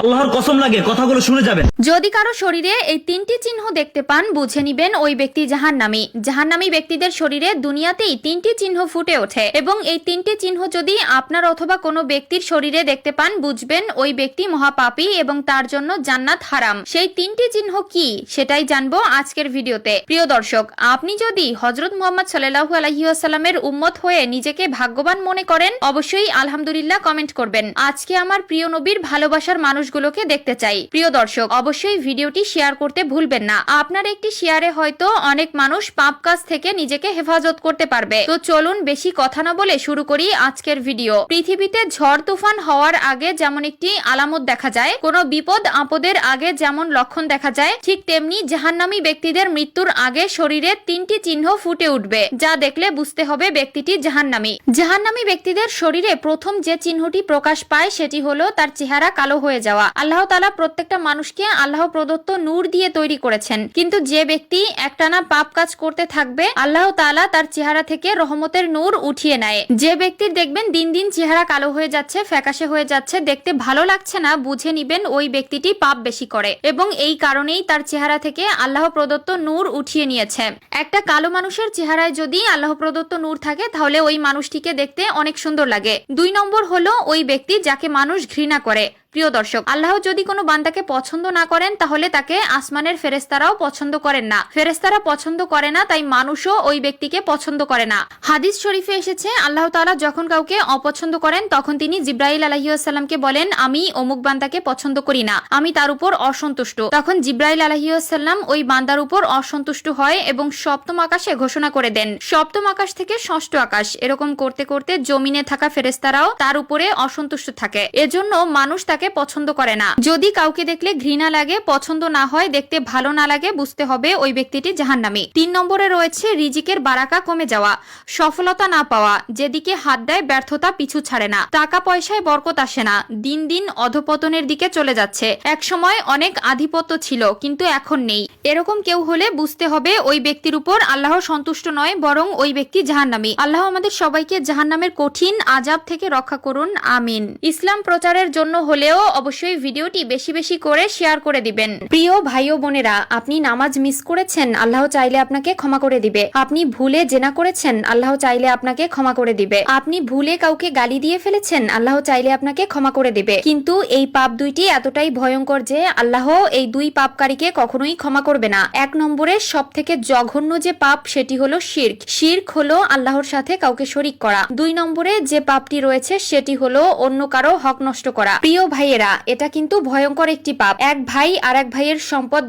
আল্লাহর কসম লাগে, কথাগুলো শুনে যাবেন। যদি কারও শরীরে এই তিনটি চিহ্ন দেখতে পান, বুঝে নিবেন ওই ব্যক্তি জাহান্নামী। জাহান্নামী ব্যক্তিদের শরীরে দুনিয়াতেই তিনটি চিহ্ন ফুটে ওঠে এবং এই তিনটি চিহ্ন যদি আপনার অথবা কোনো ব্যক্তির শরীরে দেখতে পান, বুঝবেন ওই ব্যক্তি মহাপাপী এবং তার জন্য জান্নাত হারাম। সেই তিনটি চিহ্ন কি, সেটাই জানব আজকের ভিডিওতে। প্রিয় দর্শক, আপনি যদি হজরত মোহাম্মদ সাল্লাহু আলহিউসালামের উম্মত হয়ে নিজেকে ভাগ্যবান মনে করেন, অবশ্যই আলহামদুলিল্লাহ কমেন্ট করবেন। আজকে আমার প্রিয় নবীর ভালোবাসার মানুষগুলোকে দেখতে চাই। প্রিয় দর্শক, অবশ্যই ভিডিওটি শেয়ার করতে ভুলবেন না। আপনার একটি শেয়ারে হয়তো অনেক মানুষ পাপ কাজ থেকে নিজেকে হেফাজত করতে পারবে। তো চলুন বেশি কথা না বলে শুরু করি আজকের ভিডিও। পৃথিবীতে ঝড় তুফান হওয়ার আগে যেমন একটি আলামত দেখা যায়, কোনো বিপদ আপদের আগে যেমন লক্ষণ দেখা যায়, ঠিক তেমনি জাহান্নামী ব্যক্তিদের মৃত্যুর আগে শরীরে তিনটি চিহ্ন ফুটে উঠবে, যা দেখলে বুঝতে হবে ব্যক্তিটি জাহান্নামী। জাহান্নামী ব্যক্তিদের শরীরে প্রথম যে চিহ্নটি প্রকাশ পায় সেটি হলো তার চেহারা কালো হয়ে যাওয়া। আল্লাহ তালা প্রত্যেকটা মানুষকে আল্লাহ প্রদত্ত নূর দিয়ে তৈরি করেছেন। কিন্তু যে ব্যক্তি একটানা পাপ কাজ করতে থাকবে, আল্লাহ তালা তার চেহারা থেকে রহমতের নূর উঠিয়ে নেয়। যে ব্যক্তির দেখবেন দিন দিন চেহারা কালো হয়ে যাচ্ছে, ফ্যাকাশে হয়ে যাচ্ছে, দেখতে ভালো লাগছে না, বুঝে নিবেন ওই ব্যক্তিটি পাপ বেশি করে। এবং এই কারণেই তার চেহারা থেকে আল্লাহ প্রদত্ত নূর উঠিয়ে নিয়েছে। একটা কালো মানুষের চেহারায় যদি আল্লাহ প্রদত্ত নূর থাকে, তাহলে ওই মানুষটিকে দেখতে অনেক সুন্দর লাগে। দুই নম্বর হলো ওই ব্যক্তি যাকে মানুষ ঘৃণা করে। প্রিয় দর্শক, আল্লাহ যদি কোনো বান্দাকে পছন্দ না করেন, তাহলে তাকে আসমানের ফেরেস্তারাও পছন্দ করেন না। ফেরেস্তারা পছন্দ করে না, তাই মানুষও ওই ব্যক্তিকে পছন্দ করে না। হাদিস শরীফে এসেছে, আল্লাহ তালা যখন কাউকে অপছন্দ করেন, তখন তিনি জিব্রাইল আলহিউসাল্লামকে বলেন, আমি অমুক বান্দাকে পছন্দ করি না, আমি তার উপর অসন্তুষ্ট। তখন জিব্রাইল আলহিউসাল্লাম ওই বান্দার উপর অসন্তুষ্ট হয় এবং সপ্তম আকাশে ঘোষণা করে দেন। সপ্তম আকাশ থেকে ষষ্ঠ আকাশ, এরকম করতে করতে জমিনে থাকা ফেরেস্তারাও তার উপরে অসন্তুষ্ট থাকে। এজন্য মানুষ তাকে পছন্দ করে না। যদি কাউকে দেখলে ঘৃণা লাগে, পছন্দ না হয়, দেখতে ভালো না লাগে, বুঝতে হবে ওই ব্যক্তিটি জাহান্নামী। তিন নম্বরে রয়েছে রিজিকের বারাকা কমে যাওয়া, সফলতা না পাওয়া, যেদিকে হাত দেয়, ব্যর্থতা পিছু ছাড়ে না। টাকা পয়সায় বরকত আসে না, দিন দিন অধপতনের দিকে চলে যাচ্ছে। এক সময় অনেক আধিপত্য ছিল, কিন্তু এখন নেই। এরকম কেউ হলে বুঝতে হবে ওই ব্যক্তির উপর আল্লাহ সন্তুষ্ট নয়, বরং ওই ব্যক্তি জাহান্নামী। আল্লাহ আমাদের সবাইকে জাহান্নামের কঠিন আজাব থেকে রক্ষা করুন, আমিন। ইসলাম প্রচারের জন্য হলেও অবশ্যই ভিডিওটি বেশি বেশি করে শেয়ার করে দিবেন। প্রিয় ভাই ও বোনেরা, আপনি নামাজ মিস করেছেন, আল্লাহ চাইলে আপনাকে ক্ষমা করে দিবে। আপনি ভুলে জেনা করেছেন, আল্লাহ চাইলে আপনাকে ক্ষমা করে দিবে। আপনি ভুলে কাউকে গালি দিয়ে ফেলেছেন, আল্লাহ চাইলে আপনাকে ক্ষমা করে দিবে। কিন্তু এই পাপ দুইটি এতটাই ভয়ঙ্কর যে আল্লাহ এই দুই পাপকারীকে কখনোই ক্ষমা করবে না। এক নম্বরে সব থেকে জঘন্য যে পাপ, সেটি হলো শির্ক। শির্ক হলো আল্লাহর সাথে কাউকে শরিক করা। দুই নম্বরে যে পাপটি রয়েছে, সেটি হলো অন্য কারও হক নষ্ট করা। প্রিয় ভাইয়েরা এটা কিন্তু ভয়ঙ্কর একটি পাপ। এক ভাই আর এক ভাইয়ের সম্পদ